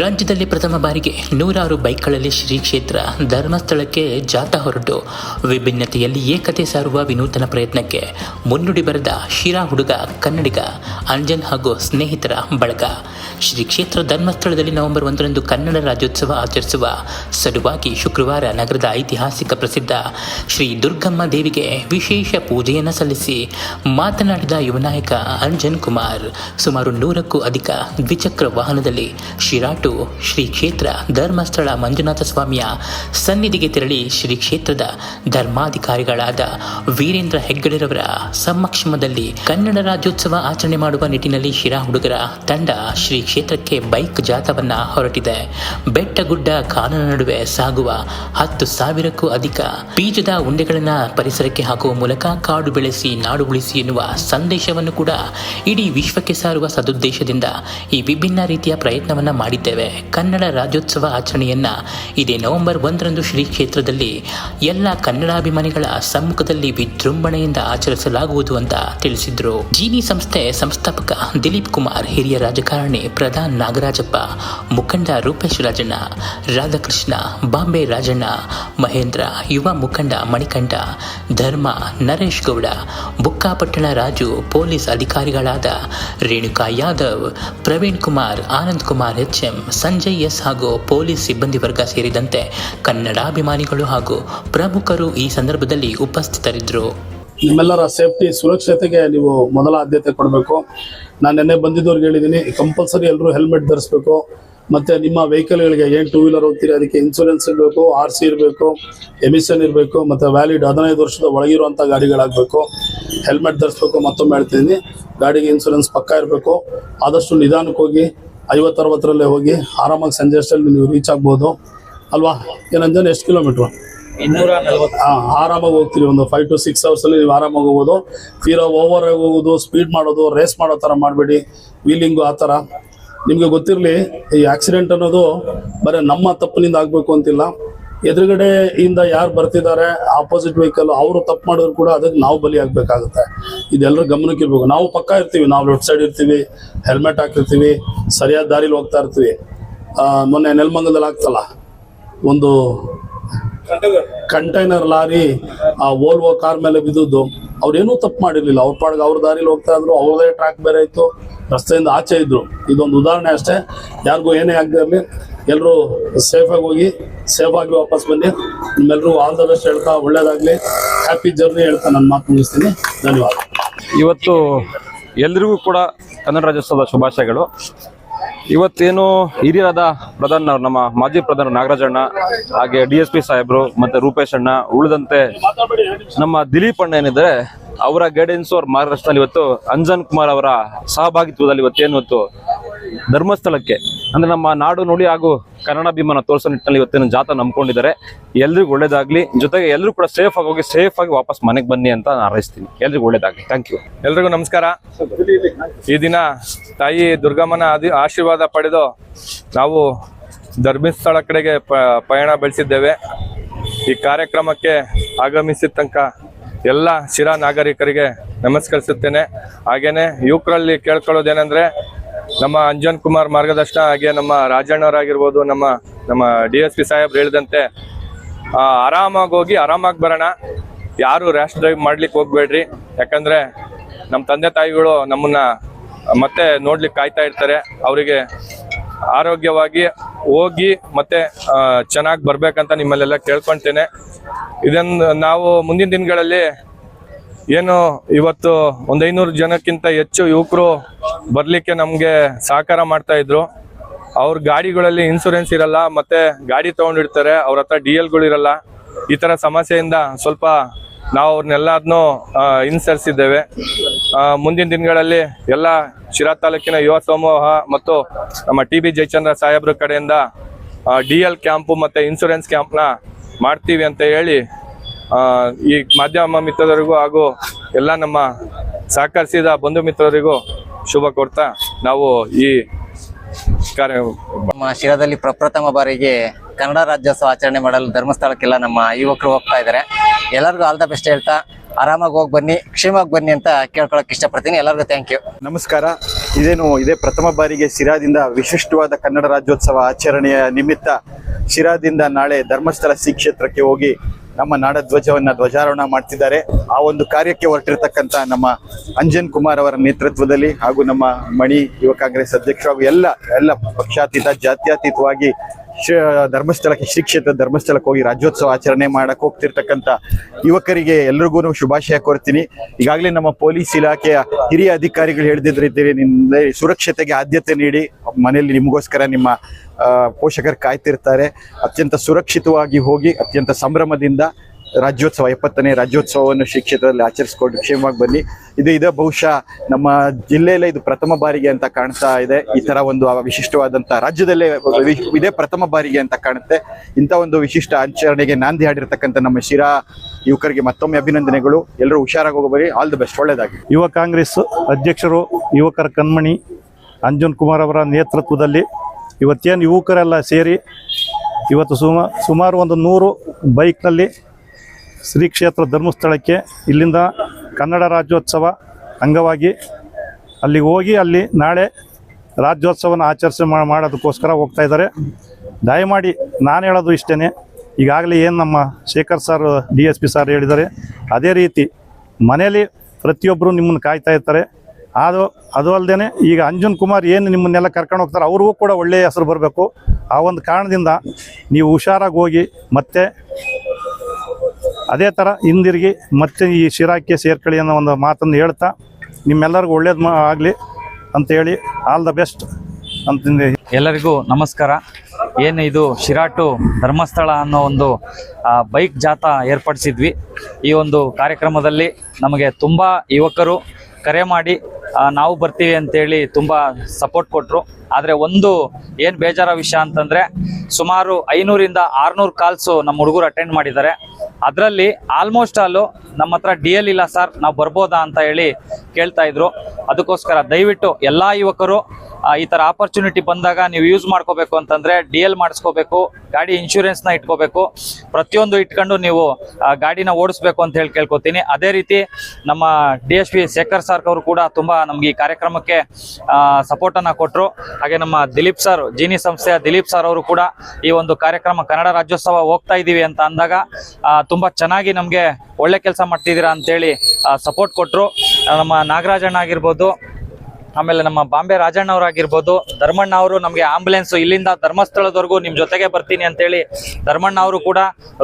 ರಾಜ್ಯದಲ್ಲಿ ಪ್ರಥಮ ಬಾರಿಗೆ ನೂರಾರು ಬೈಕ್ಗಳಲ್ಲಿ ಶ್ರೀ ಕ್ಷೇತ್ರ ಧರ್ಮಸ್ಥಳಕ್ಕೆ ಜಾಥಾ ಹೊರಟು. ವಿಭಿನ್ನತೆಯಲ್ಲಿ ಏಕತೆ ಸಾರುವ ವಿನೂತನ ಪ್ರಯತ್ನಕ್ಕೆ ಮುನ್ನುಡಿ ಬರೆದ ಶಿರಾ ಹುಡುಗ, ಕನ್ನಡಿಗ, ಅಂಜನ್ ಹಾಗೂ ಸ್ನೇಹಿತರ ಬಳಗ. ಶ್ರೀ ಕ್ಷೇತ್ರ ಧರ್ಮಸ್ಥಳದಲ್ಲಿ ನವೆಂಬರ್ ಒಂದರಂದು ಕನ್ನಡ ರಾಜ್ಯೋತ್ಸವ ಆಚರಿಸುವ ಸಲುವಾಗಿ ಶುಕ್ರವಾರ ನಗರದ ಐತಿಹಾಸಿಕ ಪ್ರಸಿದ್ಧ ಶ್ರೀ ದುರ್ಗಮ್ಮ ದೇವಿಗೆ ವಿಶೇಷ ಪೂಜೆಯನ್ನು ಸಲ್ಲಿಸಿ ಮಾತನಾಡಿದ ಯುವನಾಯಕ ಅಂಜನ್ ಕುಮಾರ್, ಸುಮಾರು ನೂರಕ್ಕೂ ಅಧಿಕ ದ್ವಿಚಕ್ರ ವಾಹನದಲ್ಲಿ ಶಿರಾಟು ಶ್ರೀ ಕ್ಷೇತ್ರ ಧರ್ಮಸ್ಥಳ ಮಂಜುನಾಥ ಸ್ವಾಮಿಯ ಸನ್ನಿಧಿಗೆ ತೆರಳಿ ಶ್ರೀ ಕ್ಷೇತ್ರದ ಧರ್ಮಾಧಿಕಾರಿಗಳಾದ ವೀರೇಂದ್ರ ಹೆಗ್ಗಡೆರವರ ಸಮಕ್ಷಮದಲ್ಲಿ ಕನ್ನಡ ರಾಜ್ಯೋತ್ಸವ ಆಚರಣೆ ಮಾಡುವ ನಿಟ್ಟಿನಲ್ಲಿ ಶಿರಾ ಹುಡುಗರ ತಂಡ ಶ್ರೀ ಕ್ಷೇತ್ರಕ್ಕೆ ಬೈಕ್ ಜಾಥವನ್ನ ಹೊರಟಿದೆ. ಬೆಟ್ಟ ಗುಡ್ಡ ಕಾನನ ನಡುವೆ ಸಾಗುವ ಹತ್ತು ಸಾವಿರಕ್ಕೂ ಅಧಿಕ ಬೀಜದ ಉಂಡೆಗಳನ್ನ ಪರಿಸರಕ್ಕೆ ಹಾಕುವ ಮೂಲಕ ಕಾಡು ಬೆಳೆಸಿ, ನಾಡು ಉಳಿಸಿ ಎನ್ನುವ ಸಂದೇಶವನ್ನು ಕೂಡ ಇಡೀ ವಿಶ್ವಕ್ಕೆ ಸಾರುವ ಸದುದ್ದೇಶದಿಂದ ಈ ವಿಭಿನ್ನ ರೀತಿಯ ಪ್ರಯತ್ನವನ್ನ ಮಾಡಿದ್ದೇವೆ ಕನ್ನಡ ರಾಜ್ಯೋತ್ಸವ ಆಚರಣೆಯನ್ನ ಇದೇ ನವೆಂಬರ್ ಒಂದರಂದು ಶ್ರೀ ಕ್ಷೇತ್ರದಲ್ಲಿ ಎಲ್ಲ ಕನ್ನಡಾಭಿಮಾನಿಗಳ ಸಮ್ಮುಖದಲ್ಲಿ ವಿಜೃಂಭಣೆಯಿಂದ ಆಚರಿಸಲಾಗುವುದು ಅಂತ ತಿಳಿಸಿದ್ರು. ಜೀನಿ ಸಂಸ್ಥೆ ಸಂಸ್ಥಾಪಕ ದಿಲೀಪ್ ಕುಮಾರ್, ಹಿರಿಯ ರಾಜಕಾರಣಿ ಪ್ರಧಾನ್ ನಾಗರಾಜಪ್ಪ, ಮುಖಂಡ ರೂಪೇಶ್ ರಾಜಣ್ಣ, ರಾಧಾಕೃಷ್ಣ, ಬಾಂಬೆ ರಾಜಣ್ಣ, ಮಹೇಂದ್ರ, ಯುವ ಮುಖಂಡ ಮಣಿಕಂಠ, ಧರ್ಮ ನರೇಶ್ ಗೌಡ, ಬುಕ್ಕಾಪಟ್ಟಣ ರಾಜು, ಪೊಲೀಸ್ ಅಧಿಕಾರಿಗಳಾದ Renuka Yadav, Praveen Kumar, Anand Kumar H M Sanjay S ಹಾಗೂ ಪೊಲೀಸ್ ಸಿಬ್ಬಂದಿ ವರ್ಗ ಸೇರಿದಂತೆ ಕನ್ನಡಾಭಿಮಾನಿಗಳು ಹಾಗೂ ಪ್ರಮುಖರು ಈ ಸಂದರ್ಭದಲ್ಲಿ ಉಪಸ್ಥಿತರಿದ್ದರು. ನಿಮ್ಮೆಲ್ಲರ ಸೇಫ್ಟಿ, ಸುರಕ್ಷತೆಗೆ ನೀವು ಮೊದಲ ಆದ್ಯತೆ ಕೊಡಬೇಕು. ನಾನು ನಿನ್ನೆ ಬಂದಿದ್ದವ್ರಿಗೆ ಹೇಳಿದ್ದೀನಿ ಕಂಪಲ್ಸರಿ ಎಲ್ಲರೂ ಹೆಲ್ಮೆಟ್ ಧರಿಸ್ಬೇಕು. ಮತ್ತು ನಿಮ್ಮ ವೆಹಿಕಲ್ಗಳಿಗೆ ಏನು ಟೂ ವೀಲರ್ ಹೋಗ್ತೀರಿ, ಅದಕ್ಕೆ ಇನ್ಸೂರೆನ್ಸ್ ಇರಬೇಕು ಆರ್ ಸಿ ಇರಬೇಕು ಎಮಿಷನ್ ಇರಬೇಕು, ಮತ್ತು ವ್ಯಾಲಿಡ್ ಹದಿನೈದು ವರ್ಷದ ಒಳಗಿರುವಂಥ ಗಾಡಿಗಳಾಗಬೇಕು. ಹೆಲ್ಮೆಟ್ ಧರಿಸ್ಬೇಕು ಮತ್ತೊಮ್ಮೆ ಹೇಳ್ತಿದ್ದೀನಿ ಗಾಡಿಗೆ ಇನ್ಸೂರೆನ್ಸ್ ಪಕ್ಕ ಇರಬೇಕು. ಆದಷ್ಟು ನಿಧಾನಕ್ಕೆ ಹೋಗಿ ಐವತ್ತು ಅರವತ್ತರಲ್ಲೇ ಹೋಗಿ ಆರಾಮಾಗಿ ಸಂಜೆ ಅಷ್ಟರಲ್ಲಿ ನೀವು ರೀಚ್ ಆಗ್ಬೋದು. ಅಲ್ವಾ? ಏನಂದ್ರೆ ಎಷ್ಟು ಕಿಲೋಮೀಟ್ರ್ ಇನ್ನೂರ ಆ, ಆರಾಮಾಗಿ ಹೋಗ್ತೀವಿ ಒಂದು ಫೈವ್ ಟು ಸಿಕ್ಸ್ ಅವರ್ಸ್ ಅಲ್ಲಿ ನೀವು ಆರಾಮಾಗಿ ಹೋಗೋದು ತೀರಾ ಓವರ್ ಆಗಿ ಹೋಗೋದು ಸ್ಪೀಡ್ ಮಾಡೋದು ರೇಸ್ ಮಾಡೋ ಥರ ಮಾಡಬೇಡಿ. ವೀಲಿಂಗು ಆ ಥರ ನಿಮಗೆ ಗೊತ್ತಿರಲಿ ಈ ಆಕ್ಸಿಡೆಂಟ್ ಅನ್ನೋದು ಬರೀ ನಮ್ಮ ತಪ್ಪಿನಿಂದ ಆಗಬೇಕು ಅಂತಿಲ್ಲ. ಎದುರುಗಡೆ ಇಂದ ಯಾರು ಬರ್ತಿದ್ದಾರೆ ಆಪೋಸಿಟ್ ವೆಹಿಕಲ್ ಅವರು ತಪ್ಪು ಮಾಡಿದ್ರು ಕೂಡ ಅದಕ್ಕೆ ನಾವು ಬಲಿ ಆಗ್ಬೇಕಾಗುತ್ತೆ. ಇದೆಲ್ಲರ ಗಮನಕ್ಕೆ ಇರ್ಬೇಕು ನಾವು ಪಕ್ಕ ಇರ್ತೀವಿ, ನಾವು ಲೆಫ್ಟ್ ಸೈಡ್ ಇರ್ತೀವಿ ಹೆಲ್ಮೆಟ್ ಹಾಕಿರ್ತೀವಿ, ಸರಿಯಾದ ದಾರಿಲಿ ಹೋಗ್ತಾ ಇರ್ತೀವಿ. ಮೊನ್ನೆ ನೆಲಮಂಗಲದಲ್ಲಿ ಆಗ್ತಲ್ಲ, ಒಂದು ಕಂಟೈನರ್ ಲಾರಿ, ಆ ಓಲ್ವೋ ಕಾರ್ ಮೇಲೆ ಬಿದ್ದಿದ್ದು. ಅವ್ರೇನೂ ತಪ್ಪು ಮಾಡಿರ್ಲಿಲ್ಲ. ಅವ್ರ ಪಾಡ್ಗೆ ಅವ್ರ ದಾರಿಲಿ ಹೋಗ್ತಾ ಇದ್ರು, ಅವ್ರದೇ ಟ್ರ್ಯಾಕ್ ಬೇರೆ ಇತ್ತು, ರಸ್ತೆಯಿಂದ ಆಚೆ ಇದ್ರು. ಇದೊಂದು ಉದಾಹರಣೆ ಅಷ್ಟೇ. ಯಾರಿಗೂ ಏನೇ ಆಗದೆ ಇರಲಿ ಎಲ್ಲರೂ ಸೇಫಾಗಿ ಹೋಗಿ ಸೇಫಾಗಿ ವಾಪಸ್ ಬನ್ನಿ. ನಿಮ್ಮೆಲ್ಲರೂ ಆಲ್ ದ ಬೆಸ್ಟ್ ಹೇಳ್ತಾ ಒಳ್ಳೇದಾಗ್ಲಿ. ಹ್ಯಾಪಿ ಜರ್ನಿ ಹೇಳ್ತಾ ನನ್ನ ಮಾತು ಮುಗಿಸ್ತೀನಿ. ಧನ್ಯವಾದ. ಇವತ್ತು ಎಲ್ರಿಗೂ ಕೂಡ ಕನ್ನಡ ರಾಜ್ಯೋತ್ಸವದ ಶುಭಾಶಯಗಳು. ಇವತ್ತೇನು ಹಿರಿಯರಾದ ಪ್ರಧಾನ ನಮ್ಮ ಮಾಜಿ ಪ್ರಧಾನ ನಾಗರಾಜಣ್ಣ ಹಾಗೆ ಡಿ ಎಸ್ ಪಿ ಸಾಹೇಬ್ರು ಮತ್ತೆ ರೂಪೇಶ್ ಅಣ್ಣ, ಉಳಿದಂತೆ ನಮ್ಮ ದಿಲೀಪ್ ಅಣ್ಣ ಏನಿದ್ರೆ ಅವರ ಗೈಡೆನ್ಸ್ ಅವ್ರ ಮಾರ್ಗದರ್ಶನದಲ್ಲಿ ಇವತ್ತು ಅಂಜನ್ ಕುಮಾರ್ ಅವರ ಸಹಭಾಗಿತ್ವದಲ್ಲಿ ಇವತ್ತೇನು ಇವತ್ತು ಧರ್ಮಸ್ಥಳಕ್ಕೆ ಅಂದ್ರೆ ನಮ್ಮ ನಾಡು ನುಡಿ ಹಾಗೂ ಕನ್ನಡಾಭಿಮಾನ ತೋರಿಸೋ ನಿಟ್ಟಿನಲ್ಲಿ ಇವತ್ತಿನ ಜಾಥಾ ನಂಬ್ಕೊಂಡಿದ್ದಾರೆ. ಎಲ್ರಿಗೂ ಒಳ್ಳೇದಾಗ್ಲಿ. ಜೊತೆಗೆ ಎಲ್ಲರೂ ಕೂಡ ಸೇಫ್ ಆಗಿ ಹೋಗಿ ಸೇಫ್ ಆಗಿ ವಾಪಸ್ ಮನೆಗೆ ಬನ್ನಿ ಅಂತ ನಾನು ಹಾರೈಸ್ತೀನಿ. ಎಲ್ರಿಗೂ ಒಳ್ಳೇದಾಗ್ಲಿ. ಥ್ಯಾಂಕ್ ಯು ಎಲ್ರಿಗೂ ನಮಸ್ಕಾರ. ಈ ದಿನ ತಾಯಿ ದುರ್ಗಮ್ಮನ ಆದಿ ಆಶೀರ್ವಾದ ಪಡೆದು ನಾವು ಧರ್ಮಸ್ಥಳ ಕಡೆಗೆ ಪಯಣ ಬೆಳೆಸಿದ್ದೇವೆ. ಈ ಕಾರ್ಯಕ್ರಮಕ್ಕೆ ಆಗಮಿಸಿದ ತನಕ ಎಲ್ಲ ಶಿರಾ ನಾಗರಿಕರಿಗೆ ನಮಸ್ಕರಿಸುತ್ತೇನೆ. ಹಾಗೇನೆ ಯುವಕರಲ್ಲಿ ಕೇಳ್ಕೊಳ್ಳೋದೇನೆಂದ್ರೆ ನಮ್ಮ ಅಂಜನ್ ಕುಮಾರ್ ಮಾರ್ಗದರ್ಶನ ಹಾಗೆ ನಮ್ಮ ರಾಜಣ್ಣವರಾಗಿರ್ಬೋದು, ನಮ್ಮ ನಮ್ಮ ಡಿ ಎಸ್ ಪಿ ಸಾಹೇಬ್ ಹೇಳಿದಂತೆ ಆರಾಮಾಗಿ ಹೋಗಿ ಆರಾಮಾಗಿ ಬರೋಣ. ಯಾರು ರ್ಯಾಶ್ ಡ್ರೈವ್ ಮಾಡ್ಲಿಕ್ಕೆ ಹೋಗ್ಬೇಡ್ರಿ. ಯಾಕಂದ್ರೆ ನಮ್ಮ ತಂದೆ ತಾಯಿಗಳು ನಮ್ಮನ್ನ ಮತ್ತೆ ನೋಡ್ಲಿಕ್ಕೆ ಕಾಯ್ತಾ ಇರ್ತಾರೆ. ಅವರಿಗೆ ಆರೋಗ್ಯವಾಗಿ ಹೋಗಿ ಮತ್ತೆ ಚೆನ್ನಾಗಿ ಬರ್ಬೇಕಂತ ನಿಮ್ಮಲ್ಲೆಲ್ಲ ಕೇಳ್ಕೊಂತೇನೆ. ಇದನ್ನು ನಾವು ಮುಂದಿನ ದಿನಗಳಲ್ಲಿ ಏನು ಇವತ್ತು ಒಂದ್ ಐನೂರು ಜನಕ್ಕಿಂತ ಹೆಚ್ಚು ಯುವಕರು ಬರ್ಲಿಕ್ಕೆ ನಮ್ಗೆ ಸಹಕಾರ ಮಾಡ್ತಾ ಇದ್ರು. ಅವ್ರ ಗಾಡಿಗಳಲ್ಲಿ ಇನ್ಸೂರೆನ್ಸ್ ಇರಲ್ಲ, ಮತ್ತೆ ಗಾಡಿ ತಗೊಂಡಿರ್ತಾರೆ, ಅವ್ರ ಹತ್ರ ಡಿ ಎಲ್ಗಳು ಇರಲ್ಲ. ಈ ತರ ಸಮಸ್ಯೆಯಿಂದ ಸ್ವಲ್ಪ ನಾವು ಅವ್ರನ್ನೆಲ್ಲಾದ್ನು ಹಿಂಸರಿಸಿದ್ದೇವೆ. ಮುಂದಿನ ದಿನಗಳಲ್ಲಿ ಎಲ್ಲ ಶಿರಾ ತಾಲೂಕಿನ ಯುವ ಸಮೂಹ ಮತ್ತು ನಮ್ಮ ಟಿ ಬಿ ಜಯಚಂದ್ರ ಸಾಹೇಬ್ರ ಕಡೆಯಿಂದ ಡಿ ಎಲ್ ಕ್ಯಾಂಪು ಮತ್ತೆ ಇನ್ಸೂರೆನ್ಸ್ ಕ್ಯಾಂಪ್ನ ಮಾಡ್ತೀವಿ ಅಂತ ಹೇಳಿ ಈ ಮಾಧ್ಯಮ ಮಿತ್ರರಿಗೂ ಹಾಗೂ ಎಲ್ಲ ನಮ್ಮ ಸಹಕರಿಸಿದ ಬಂಧು ಮಿತ್ರರಿಗೂ ಶುಭ ಕೊಡ್ತಾ ನಾವು ಈ ಕಾರ್ಯ ನಮ್ಮ ಶಿರಾದಲ್ಲಿ ಪ್ರಪ್ರಥಮ ಬಾರಿಗೆ ಕನ್ನಡ ರಾಜ್ಯೋತ್ಸವ ಆಚರಣೆ ಮಾಡಲು ಧರ್ಮಸ್ಥಳಕ್ಕೆಲ್ಲ ನಮ್ಮ ಯುವಕರು ಹೋಗ್ತಾ ಇದ್ದಾರೆ. ಎಲ್ಲರಿಗೂ ಆಲ್ ದ ಬೆಸ್ಟ್ ಹೇಳ್ತಾ ಆರಾಮಾಗಿ ಹೋಗಿ ಬನ್ನಿ ಕ್ಷೇಮವಾಗಿ ಬನ್ನಿ ಅಂತ ಕೇಳ್ಕೊಳಕ್ಕೆ ಇಷ್ಟಪಡ್ತೀನಿ. ಎಲ್ಲರಿಗೂ ಥ್ಯಾಂಕ್ ಯು ನಮಸ್ಕಾರ. ಇದೇನು ಇದೇ ಪ್ರಥಮ ಬಾರಿಗೆ ಶಿರಾದಿಂದ ವಿಶಿಷ್ಟವಾದ ಕನ್ನಡ ರಾಜ್ಯೋತ್ಸವ ಆಚರಣೆಯ ನಿಮಿತ್ತ ಶಿರಾದಿಂದ ನಾಳೆ ಧರ್ಮಸ್ಥಳ ಶ್ರೀ ಕ್ಷೇತ್ರಕ್ಕೆ ಹೋಗಿ ನಮ್ಮ ನಾಡ ಧ್ವಜವನ್ನ ಧ್ವಜಾರೋಹಣ ಮಾಡ್ತಿದ್ದಾರೆ. ಆ ಒಂದು ಕಾರ್ಯಕ್ಕೆ ಹೊರಟಿರ್ತಕ್ಕಂಥ ನಮ್ಮ ಅಂಜನ್ ಕುಮಾರ್ ಅವರ ನೇತೃತ್ವದಲ್ಲಿ ಹಾಗೂ ನಮ್ಮ ಮಣಿ ಯುವ ಕಾಂಗ್ರೆಸ್ ಅಧ್ಯಕ್ಷ ಹಾಗೂ ಎಲ್ಲ ಎಲ್ಲ ಪಕ್ಷಾತೀತ, ಜಾತ್ಯತೀತವಾಗಿ ಧರ್ಮಸ್ಥಳಕ್ಕೆ, ಶ್ರೀ ಕ್ಷೇತ್ರ ಧರ್ಮಸ್ಥಳಕ್ಕೆ ಹೋಗಿ ರಾಜ್ಯೋತ್ಸವ ಆಚರಣೆ ಮಾಡಕ್ಕೆ ಹೋಗ್ತಿರ್ತಕ್ಕಂಥ ಯುವಕರಿಗೆ ಎಲ್ರಿಗೂ ಶುಭಾಶಯ ಕೋರ್ತೀನಿ. ಈಗಾಗಲೇ ನಮ್ಮ ಪೊಲೀಸ್ ಇಲಾಖೆಯ ಹಿರಿಯ ಅಧಿಕಾರಿಗಳು ಹೇಳಿದ್ರಿದ್ದೀರಿ ನಿಮ್ಮ ಸುರಕ್ಷತೆಗೆ ಆದ್ಯತೆ ನೀಡಿ. ಮನೆಯಲ್ಲಿ ನಿಮಗೋಸ್ಕರ ನಿಮ್ಮ ಪೋಷಕರು ಕಾಯ್ತಿರ್ತಾರೆ. ಅತ್ಯಂತ ಸುರಕ್ಷಿತವಾಗಿ ಹೋಗಿ, ಅತ್ಯಂತ ಸಂಭ್ರಮದಿಂದ ರಾಜ್ಯೋತ್ಸವ, ಎಪ್ಪತ್ತನೇ ರಾಜ್ಯೋತ್ಸವವನ್ನು ಶ್ರೀ ಕ್ಷೇತ್ರದಲ್ಲಿ ಆಚರಿಸ್ಕೊಂಡು ಕ್ಷೇಮವಾಗಿ ಬನ್ನಿ. ಇದು ಇದೇ ಬಹುಶಃ ನಮ್ಮ ಜಿಲ್ಲೆಯಲ್ಲೇ ಇದು ಪ್ರಥಮ ಬಾರಿಗೆ ಅಂತ ಕಾಣ್ತಾ ಇದೆ. ಈ ತರ ಒಂದು ವಿಶಿಷ್ಟವಾದಂತಹ ರಾಜ್ಯದಲ್ಲೇ ಇದೇ ಪ್ರಥಮ ಬಾರಿಗೆ ಅಂತ ಕಾಣುತ್ತೆ. ಇಂಥ ಒಂದು ವಿಶಿಷ್ಟ ಆಚರಣೆಗೆ ನಾಂದಿ ಹಾಡಿರ್ತಕ್ಕಂಥ ನಮ್ಮ ಶಿರಾ ಯುವಕರಿಗೆ ಮತ್ತೊಮ್ಮೆ ಅಭಿನಂದನೆಗಳು. ಎಲ್ಲರೂ ಹುಷಾರಾಗಿ ಹೋಗಬರಿ ಆಲ್ ದಿ ಬೆಸ್ಟ್ ಒಳ್ಳೇದಾಗಿ ಯುವ ಕಾಂಗ್ರೆಸ್ ಅಧ್ಯಕ್ಷರು, ಯುವಕರ ಕಣ್ಮಣಿ ಅಂಜನ್ ಕುಮಾರ್ ಅವರ ನೇತೃತ್ವದಲ್ಲಿ ಇವತ್ತೇನು ಯುವಕರೆಲ್ಲ ಸೇರಿ ಇವತ್ತು ಸುಮ, ಸುಮಾರು ಒಂದು ನೂರು ಬೈಕ್ನಲ್ಲಿ ಶ್ರೀ ಕ್ಷೇತ್ರ ಧರ್ಮಸ್ಥಳಕ್ಕೆ ಇಲ್ಲಿಂದ ಕನ್ನಡ ರಾಜ್ಯೋತ್ಸವ ಅಂಗವಾಗಿ ಅಲ್ಲಿಗೆ ಹೋಗಿ ಅಲ್ಲಿ ನಾಳೆ ರಾಜ್ಯೋತ್ಸವನ ಆಚರಿಸಿ ಮಾಡೋದಕ್ಕೋಸ್ಕರ ಹೋಗ್ತಾ ಇದ್ದಾರೆ. ದಯಮಾಡಿ ನಾನು ಹೇಳೋದು ಇಷ್ಟೇ ಈಗಾಗಲೇ ಏನು ನಮ್ಮ Shekhar sir, D S P sir ಹೇಳಿದ್ದಾರೆ, ಅದೇ ರೀತಿ ಮನೆಯಲ್ಲಿ ಪ್ರತಿಯೊಬ್ಬರು ನಿಮ್ಮನ್ನು ಕಾಯ್ತಾ ಇರ್ತಾರೆ. ಅದು ಅದು ಅಲ್ಲದೆ ಈಗ ಅಂಜುನ್ ಕುಮಾರ್ ಏನು ನಿಮ್ಮನ್ನೆಲ್ಲ ಕರ್ಕೊಂಡು ಹೋಗ್ತಾರೆ, ಅವ್ರಿಗೂ ಕೂಡ ಒಳ್ಳೆಯ ಹೆಸರು ಬರಬೇಕು. ಆ ಒಂದು ಕಾರಣದಿಂದ ನೀವು ಹುಷಾರಾಗಿ ಹೋಗಿ ಮತ್ತೆ ಅದೇ ಥರ ಹಿಂದಿರುಗಿ ಮತ್ತೆ ಈ ಶಿರಾಕ್ಕೆ ಸೇರ್ಕೊಳ್ಳಿ ಅನ್ನೋ ಒಂದು ಮಾತನ್ನು ಹೇಳ್ತಾ ನಿಮ್ಮೆಲ್ಲರಿಗೂ ಒಳ್ಳೇದು ಮಾ ಆಗಲಿ ಅಂತೇಳಿ ಆಲ್ ದ ಬೆಸ್ಟ್ ಅಂತಂದು ಎಲ್ಲರಿಗೂ ನಮಸ್ಕಾರ. ಏನು ಇದು ಶಿರಾಟು ಧರ್ಮಸ್ಥಳ ಅನ್ನೋ ಒಂದು ಬೈಕ್ ಜಾಥಾ ಏರ್ಪಡಿಸಿದ್ವಿ. ಈ ಒಂದು ಕಾರ್ಯಕ್ರಮದಲ್ಲಿ ನಮಗೆ ತುಂಬ ಯುವಕರು ಕರೆ ಮಾಡಿ ನಾವು ಬರ್ತೀವಿ ಅಂತೇಳಿ ತುಂಬ ಸಪೋರ್ಟ್ ಕೊಟ್ಟರು ಆದರೆ ಒಂದು ಏನು ಬೇಜಾರ ವಿಷಯ ಅಂತಂದರೆ ಸುಮಾರು ಐನೂರಿಂದ ಆರುನೂರು ಕಾಲ್ಸು ನಮ್ಮ ಹುಡುಗರು ಅಟೆಂಡ್ ಮಾಡಿದ್ದಾರೆ. ಅದರಲ್ಲಿ ಆಲ್ಮೋಸ್ಟ್ ಆಲು ನಮ್ಮ ಹತ್ರ ಡಿ ಎಲ್ ಇಲ್ಲ ಸರ್ ನಾವು ಬರ್ಬೋದಾ ಅಂತ ಹೇಳಿ ಕೇಳ್ತಾ ಇದ್ರು. ಅದಕ್ಕೋಸ್ಕರ ದಯವಿಟ್ಟು ಎಲ್ಲ ಯುವಕರು ಈ ತರ ಆಪರ್ಚುನಿಟಿ ಬಂದಾಗ ನೀವು ಯೂಸ್ ಮಾಡ್ಕೋಬೇಕು ಅಂತಂದ್ರೆ ಡಿ ಎಲ್ ಮಾಡಿಸ್ಕೋಬೇಕು, ಗಾಡಿ ಇನ್ಶೂರೆನ್ಸ್ನ ಇಟ್ಕೋಬೇಕು. ಪ್ರತಿಯೊಂದು ಇಟ್ಕೊಂಡು ನೀವು ಗಾಡಿನ ಓಡಿಸ್ಬೇಕು ಅಂತ ಹೇಳಿ ಕೇಳ್ಕೊತೀನಿ. ಅದೇ ರೀತಿ ನಮ್ಮ D S P Shekhar sir ಅವರು ಕೂಡ ತುಂಬಾ ನಮ್ಗೆ ಈ ಕಾರ್ಯಕ್ರಮಕ್ಕೆ ಸಪೋರ್ಟ್ ಅನ್ನ ಕೊಟ್ಟರು ಹಾಗೆ ನಮ್ಮ ದಿಲೀಪ್ ಸರ್ ಜೀನಿ ಸಂಸ್ಥೆಯ ದಿಲೀಪ್ ಸರ್ ಅವರು ಕೂಡ ಈ ಒಂದು ಕಾರ್ಯಕ್ರಮ ಕನ್ನಡ ರಾಜ್ಯೋತ್ಸವ ಹೋಗ್ತಾ ಇದೀವಿ ಅಂತ ಅಂದಾಗ ತುಂಬಾ ಚೆನ್ನಾಗಿ ನಮಗೆ ಒಳ್ಳೆ ಕೆಲಸ ಮಾಡ್ತಿದ್ದೀರಾ ಅಂತೇಳಿ ಸಪೋರ್ಟ್ ಕೊಟ್ಟರು ನಮ್ಮ ನಾಗರಾಜಣ್ಣ ಆಗಿರ್ಬೋದು ಆಮೇಲೆ ನಮ್ಮ ಬಾಂಬೆ ರಾಜಣ್ಣ ಅವರಾಗಿರ್ಬೋದು ಧರ್ಮಣ್ಣ ಅವರು ನಮಗೆ ಆಂಬುಲೆನ್ಸ್ ಇಲ್ಲಿಂದ ಧರ್ಮಸ್ಥಳದವರೆಗೂ ನಿಮ್ಮ ಜೊತೆಗೆ ಬರ್ತೀನಿ ಅಂತೇಳಿ ಧರ್ಮಣ್ಣ ಅವರು ಕೂಡ,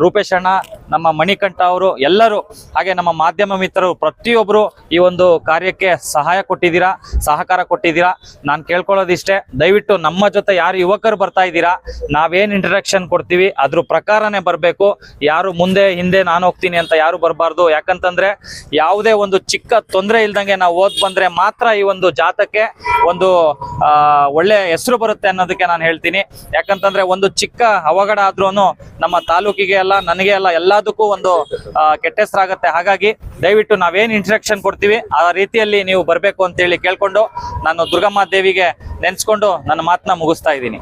ರೂಪೇಶ್ ಅಣ್ಣ, ನಮ್ಮ ಮಣಿಕಂಠ ಅವರು, ಎಲ್ಲರೂ ಹಾಗೆ ನಮ್ಮ ಮಾಧ್ಯಮ ಮಿತ್ರರು ಪ್ರತಿಯೊಬ್ಬರು ಈ ಒಂದು ಕಾರ್ಯಕ್ಕೆ ಸಹಾಯ ಕೊಟ್ಟಿದ್ದೀರಾ, ಸಹಕಾರ ಕೊಟ್ಟಿದ್ದೀರಾ? ನಾನು ಕೇಳ್ಕೊಳ್ಳೋದಿಷ್ಟೇ, ದಯವಿಟ್ಟು ನಮ್ಮ ಜೊತೆ ಯಾರು ಯುವಕರು ಬರ್ತಾ ಇದ್ದೀರಾ, ನಾವೇನು ಇಂಟ್ರಡಕ್ಷನ್ ಕೊಡ್ತೀವಿ, ಅದ್ರ ಪ್ರಕಾರನೇ ಬರಬೇಕು. ಯಾರು ಮುಂದೆ, ಹಿಂದೆ ನಾನು ಹೋಗ್ತೀನಿ ಅಂತ ಯಾರು ಬರಬಾರ್ದು. ಯಾಕಂತಂದ್ರೆ ಯಾವುದೇ ಒಂದು ಚಿಕ್ಕ ತೊಂದರೆ ಇಲ್ದಂಗೆ ನಾವು ಓದ್ ಬಂದ್ರೆ ಮಾತ್ರ ಈ ಒಂದು ಜಾತಕ್ಕೆ ಒಂದು ಒಳ್ಳೆ ಹೆಸರು ಬರುತ್ತೆ ಅನ್ನೋದಕ್ಕೆ ನಾನು ಹೇಳ್ತೀನಿ. ಯಾಕಂತಂದ್ರೆ ಒಂದು ಚಿಕ್ಕ ಅವಘಡ ಆದ್ರೂ ನಮ್ಮ ತಾಲೂಕಿಗೆ ಅಲ್ಲ, ನನಗೆ ಅಲ್ಲ, ಎಲ್ಲದಕ್ಕೂ ಒಂದು ಕೆಟ್ಟ ಹೆಸರಾಗತ್ತೆ. ಹಾಗಾಗಿ ದಯವಿಟ್ಟು ನಾವೇನ್ ಇಂಟ್ರಕ್ಷನ್ ಕೊಡ್ತೀವಿ, ಆ ರೀತಿಯಲ್ಲಿ ನೀವು ಬರಬೇಕು ಅಂತೇಳಿ ಕೇಳ್ಕೊಂಡು ನಾನು ದುರ್ಗಮ್ಮ ದೇವಿಗೆ ನೆನೆಸ್ಕೊಂಡು ನನ್ನ ಮಾತನ್ನ ಮುಗಿಸ್ತಾ ಇದ್ದೀನಿ.